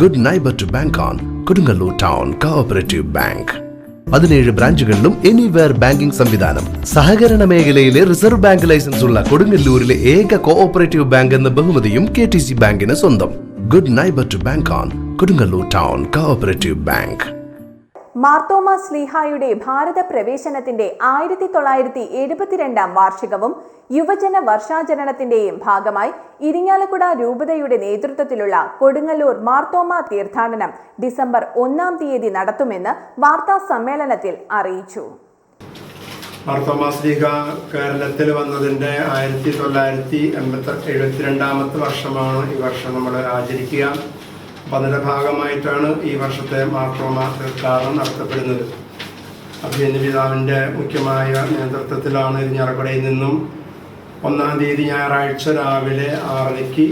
Good neighbour to bank on Kodungallur town cooperative bank പതിനേഴ് ബ്രാഞ്ചുകളിലും anywhere banking സംവിധാനം. സഹകരണ മേഖലയിലെ റിസർവ് ബാങ്ക് ലൈസൻസ് ഉള്ള കൊടുങ്ങല്ലൂരിലെ ഏക കോഓപ്പറേറ്റീവ് ബാങ്ക് എന്ന ബഹുമതിയും കെ ടി സി ബാങ്കിന് സ്വന്തം. Good neighbour to bank on Kodungallur town cooperative bank Marthoma സ്ലീഹായുടെ ഭാരത പ്രവേശനത്തിന്റെ ആയിരത്തി തൊള്ളായിരത്തി എഴുപത്തിരണ്ടാം വാർഷികവും യുവജന വർഷാചരണത്തിന്റെയും ഭാഗമായി ഇരിങ്ങാലക്കുട രൂപതയുടെ നേതൃത്വത്തിലുള്ള കൊടുങ്ങല്ലൂർ മാർത്തോമ തീർത്ഥാടനം ഡിസംബർ ഒന്നാം തീയതി നടത്തുമെന്ന് വാർത്താ സമ്മേളനത്തിൽ അറിയിച്ചു. മാർത്തോമാസ് സ്ലീഹ കേരളത്തിൽ വന്നതിന്റെ ആയിരത്തി തൊള്ളായിരത്തി എൺപത്തി എഴുപത്തിരണ്ടാമത്തെ വർഷമാണ് ഈ വർഷം നമ്മൾ ആചരിക്കുക. അപ്പം അതിന്റെ ഭാഗമായിട്ടാണ് ഈ വർഷത്തെ മാർത്തോമ തീർത്ഥാടനം നടത്തപ്പെടുന്നത്. അഭിയന്യ പിതാവിന്റെ മുഖ്യമായ നേതൃത്വത്തിലാണ് ഞറക്കടയിൽ നിന്നും ഒന്നാം തീയതി ഞായറാഴ്ച രാവിലെ ആറരയ്ക്ക്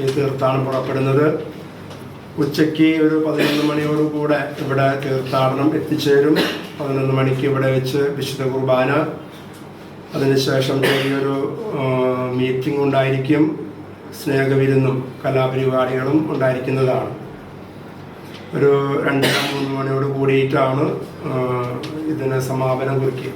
ഈ തീർത്ഥാടനം പുറപ്പെടുന്നത്. ഉച്ചയ്ക്ക് ഒരു പതിനൊന്ന് മണിയോടുകൂടെ ഇവിടെ തീർത്ഥാടനം എത്തിച്ചേരും. പതിനൊന്ന് മണിക്ക് ഇവിടെ വെച്ച് വിശുദ്ധ കുർബാന. അതിനുശേഷം ചെറിയൊരു മീറ്റിംഗ് ഉണ്ടായിരിക്കും. സ്നേഹവിരുന്നും കലാപരിപാടികളും ഉണ്ടായിരിക്കുന്നതാണ്. ഒരു രണ്ടര മൂന്ന് മണിയോട് കൂടിയിട്ടാണ് ഇതിന് സമാപനം കുറിക്കുക.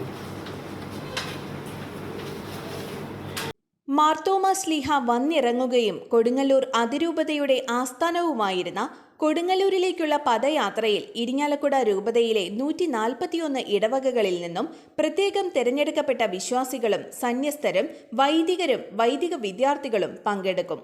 മാർത്തോമ സ്ലീഹ വന്നിറങ്ങുകയും കൊടുങ്ങല്ലൂർ അതിരൂപതയുടെ ആസ്ഥാനവുമായിരുന്ന കൊടുങ്ങല്ലൂരിലേക്കുള്ള പദയാത്രയിൽ ഇരിങ്ങാലക്കുട രൂപതയിലെ നൂറ്റി നാൽപ്പത്തിയൊന്ന് ഇടവകകളിൽ നിന്നും പ്രത്യേകം തിരഞ്ഞെടുക്കപ്പെട്ട വിശ്വാസികളും സന്യസ്തരും വൈദികരും വൈദിക വിദ്യാർത്ഥികളും പങ്കെടുക്കും.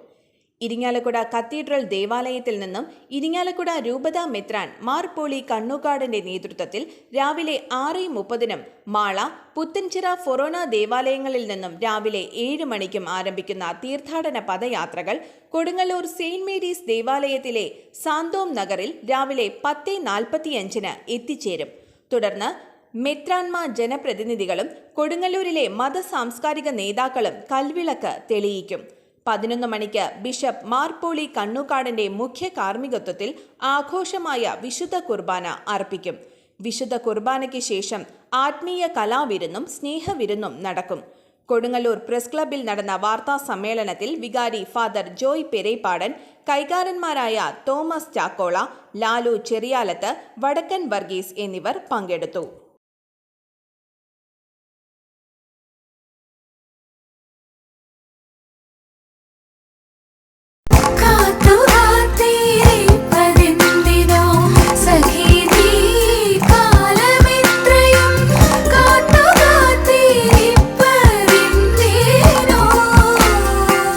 ഇരിങ്ങാലക്കുട കത്തീഡ്രൽ ദേവാലയത്തിൽ നിന്നും ഇരിങ്ങാലക്കുട രൂപത മെത്രാൻ മാർ പോളി കണ്ണൂക്കാടിന്റെ നേതൃത്വത്തിൽ രാവിലെ ആറ് മുപ്പതിനും മാള പുത്തൻചിറ ഫൊറോന ദേവാലയങ്ങളിൽ നിന്നും രാവിലെ ഏഴ് മണിക്കും ആരംഭിക്കുന്ന തീർത്ഥാടന പദയാത്രകൾ കൊടുങ്ങല്ലൂർ സെയിന്റ് മേരീസ് ദേവാലയത്തിലെ സാന്തോം നഗറിൽ രാവിലെ പത്ത് നാൽപ്പത്തിയഞ്ചിന് എത്തിച്ചേരും. തുടർന്ന് മെത്രാൻമ ജനപ്രതിനിധികളും കൊടുങ്ങല്ലൂരിലെ മത സാംസ്കാരിക നേതാക്കളും കൽവിളക്ക് തെളിയിക്കും. പതിനൊന്ന് മണിക്ക് ബിഷപ്പ് മാർപ്പോളി കണ്ണൂക്കാടിന്റെ മുഖ്യ കാർമ്മികത്വത്തിൽ ആഘോഷമായ വിശുദ്ധ കുർബാന അർപ്പിക്കും. വിശുദ്ധ കുർബാനയ്ക്ക് ശേഷം ആത്മീയ കലാവിരുന്നും സ്നേഹവിരുന്നും നടക്കും. കൊടുങ്ങല്ലൂർ പ്രസ് ക്ലബിൽ നടന്ന വാർത്താ സമ്മേളനത്തിൽ വികാരി ഫാദർ ജോയ് പെരേപ്പാടൻ കൈകാരന്മാരായ തോമസ് ചാക്കോള ലാലു ചെറിയാലത്ത് വടക്കൻ വർഗീസ് എന്നിവർ പങ്കെടുത്തു.